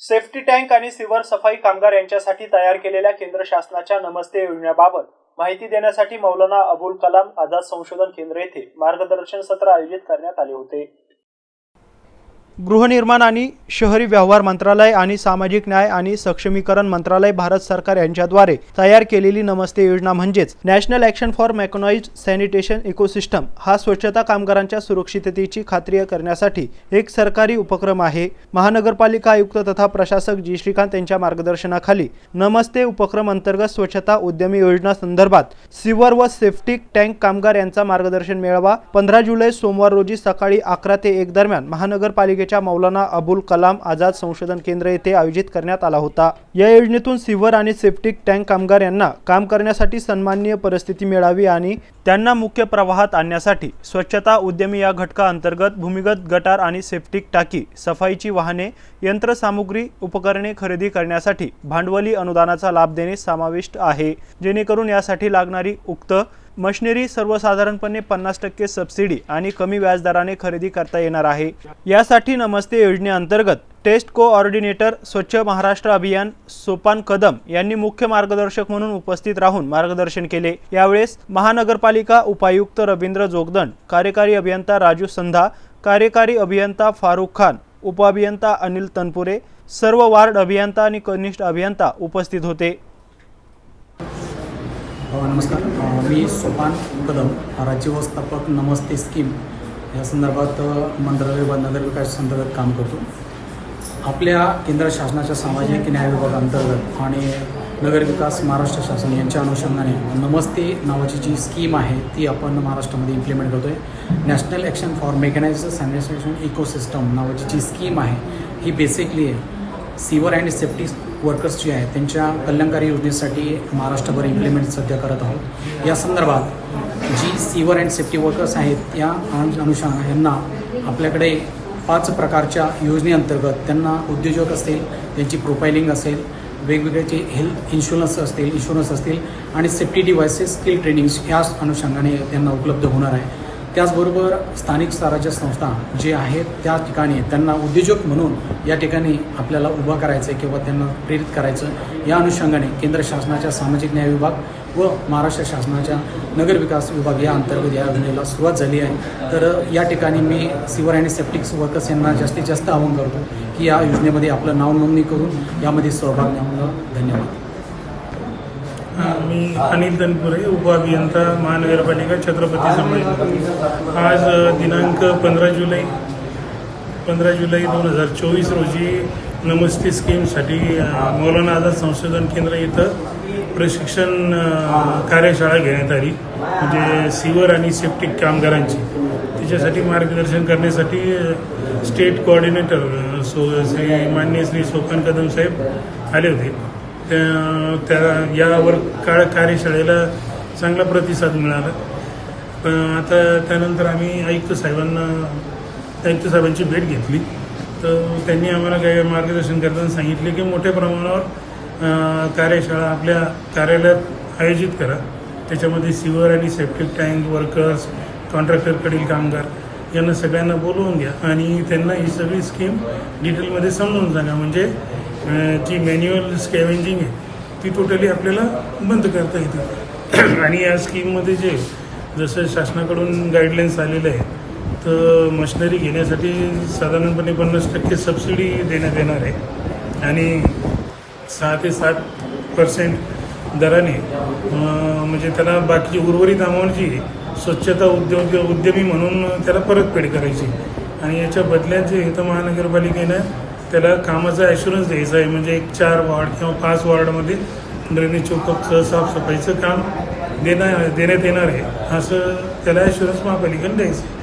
Safety tank आणि सिवर सफाई कामगार यांच्यासाठी तयार केलेल्या केंद्र शासनाच्या नमस्ते योजनेबाबत माहिती देण्यासाठी मौलाना अबुल कलाम आझाद संशोधन केंद्र येथे मार्गदर्शन सत्र आयोजित करण्यात आले होते. गृहनिर्माण आणि शहरी व्यवहार मंत्रालय आणि सामाजिक न्याय आणि सक्षमीकरण मंत्रालय भारत सरकार यांच्याद्वारे तयार केलेली नमस्ते योजना म्हणजेच national action for mechanised sanitation ecosystem हा स्वच्छता कामगारांच्या सुरक्षिततेची खात्री करण्यासाठी एक सरकारी उपक्रम आहे. महानगरपालिका आयुक्त तथा प्रशासक जी. श्रीकांत यांच्या मार्गदर्शनाखाली नमस्ते उपक्रम अंतर्गत स्वच्छता उद्यमी योजना संदर्भात सिवर व सेफ्टिक टँक कामगार यांचा मार्गदर्शन मेळावा. पंधरा जुलै सोमवार रोजी सकाळी अकरा ते एक दरम्यान महानगरपालिकेच्या मौलाना अबुल कलाम आझाद संशोधन केंद्र येथे आयोजित करण्यात आला होता. या योजनेतून सिव्हर आणि सेप्टिक टँक कामगार यांना काम करण्यासाठी सन्माननीय परिस्थिती मिळावी आणि त्यांना मुख्य प्रवाहात आणण्यासाठी स्वच्छता उद्यमी या घटकाअंतर्गत भूमिगत गटार आणि सेप्टिक टाकी सफाईची वाहने यंत्रसामुग्री उपकरणे खरेदी करण्यासाठी भांडवली अनुदानाचा लाभ देणे समाविष्ट आहे. जेणेकरून यासाठी लागणारी उक्त मशिनरी सर्वसाधारणपणे पन्नास टक्के सबसिडी आणि कमी व्याजदराने खरेदी करता येणार आहे. यासाठी नमस्ते योजनेअंतर्गत टेस्ट कोऑर्डिनेटर स्वच्छ महाराष्ट्र अभियान सोपान कदम यांनी मुख्य मार्गदर्शक म्हणून उपस्थित राहून मार्गदर्शन केले. यावेळेस महानगरपालिका उपायुक्त रवींद्र जोगदंड कार्यकारी अभियंता राजू संधा कार्यकारी अभियंता फारुख खान उपअभियंता अनिल तनपुरे सर्व वार्ड अभियंता आणि कनिष्ठ अभियंता उपस्थित होते. नमस्कार. मी सोपान कदम राज्य व्यवस्थापक नमस्ते स्कीम या संदर्भात मंत्रालय व नगरविकास संदर्भात अंतर्गत काम करतो. आपल्या केंद्र शासनाच्या सामाजिक न्याय विभागाअंतर्गत आणि नगर विकास महाराष्ट्र शासन यांच्या अनुषंगाने नमस्ते नावाची जी स्कीम आहे ती आपण महाराष्ट्रामध्ये इम्प्लिमेंट करतो आहे national action for mechanised sanitation ecosystem नावाची जी स्कीम आहे ही basically sewer and safety workers जे आहेत त्यांच्या कल्याणकारी योजनेसाठी महाराष्ट्रभर इम्प्लिमेंट सध्या करत आहोत. या संदर्भात जी सीवर अँड सेफ्टी वर्कर्स आहेत या अनु- यांना आपल्याकडे पाच प्रकारच्या योजनेअंतर्गत त्यांना उद्योजक असतील त्यांची प्रोफायलिंग असेल वेगवेगळ्याचे जे हेल्थ इन्शुरन्स असतील इन्शुरन्स असतील आणि सेफ्टी डिव्हायसेस स्किल ट्रेनिंग्स याच अनुषंगाने त्यांना उपलब्ध होणार आहे. त्याचबरोबर स्थानिक स्तराच्या संस्था जे आहेत त्या ठिकाणी त्यांना उद्योजक म्हणून या ठिकाणी आपल्याला उभा करायचं आहे किंवा त्यांना प्रेरित करायचं या अनुषंगाने केंद्र शासनाच्या सामाजिक न्याय विभाग व महाराष्ट्र शासनाच्या नगर विकास विभाग या अंतर्गत या योजनेला सुरुवात झाली आहे. तर या ठिकाणी मी सिवर आणि सेप्टिक्स वर्कर्स यांना जास्तीत जास्त आवाहन करतो की या योजनेमध्ये आपलं नाव नोंदणी करून यामध्ये सहभाग घ्यावा. धन्यवाद. मी अनिल दनपुरे उपअभियंता महानगरपालिका छत्रपती संभाजी. आज दिनांक पंधरा जुलै पंधरा जुलै दोन हजार चोवीस रोजी नमस्ते स्कीमसाठी मौलाना आझाद संशोधन केंद्र इथं प्रशिक्षण कार्यशाळा घेण्यात आली. म्हणजे सिवर आणि सेप्टिक कामगारांची. त्याच्यासाठी मार्गदर्शन करण्यासाठी स्टेट कोऑर्डिनेटर सो श्री मान्य श्री सोपान कदम साहेब आले होते. त्या त्या यावर काळ कार्यशाळेला चांगला प्रतिसाद मिळाला. पण आता त्यानंतर आम्ही आयुक्त साहेबांना आयुक्त साहेबांची भेट घेतली. तर त्यांनी आम्हाला काही मार्गदर्शन करताना सांगितले की मोठ्या प्रमाणावर कार्यशाळा आपल्या कार्यालयात आयोजित करा. त्याच्यामध्ये सिवर आणि सेप्टिक टँक वर्कर्स कॉन्ट्रॅक्टरकडील कामगार यांना सगळ्यांना बोलवून घ्या. आणि त्यांना ही सगळी स्कीम डिटेलमध्ये समजून सांगा म्हणजे जी मॅन्युअल स्कॅवेंजिंग आहे ती टोटली आपल्याला बंद करता येते. आणि या स्कीममध्ये जे जसं शासनाकडून गाईडलाईन्स आलेले आहे तर मशिनरी घेण्यासाठी साधारणपणे पन्नास टक्के सबसिडी देण्यात येणार आहे. आणि सहा ते सात पर्सेंट दराने म्हणजे त्याला बाकीची उर्वरित अमाऊंटची स्वच्छता उद्योग उद्यमी म्हणून त्याला परतफेड करायची आणि याच्या बदल्यात जे इथं तर महानगरपालिकेनं त्याला कामाचा ॲश्युरन्स द्यायचा आहे. म्हणजे एक चार वॉर्ड किंवा पाच वॉर्डमध्ये ड्रेनेज चौकअपचं साफसफाईचं काम देणार देण्यात येणार आहे. असं त्याला ॲश्युरन्स महापालिकेनं द्यायचं आहे.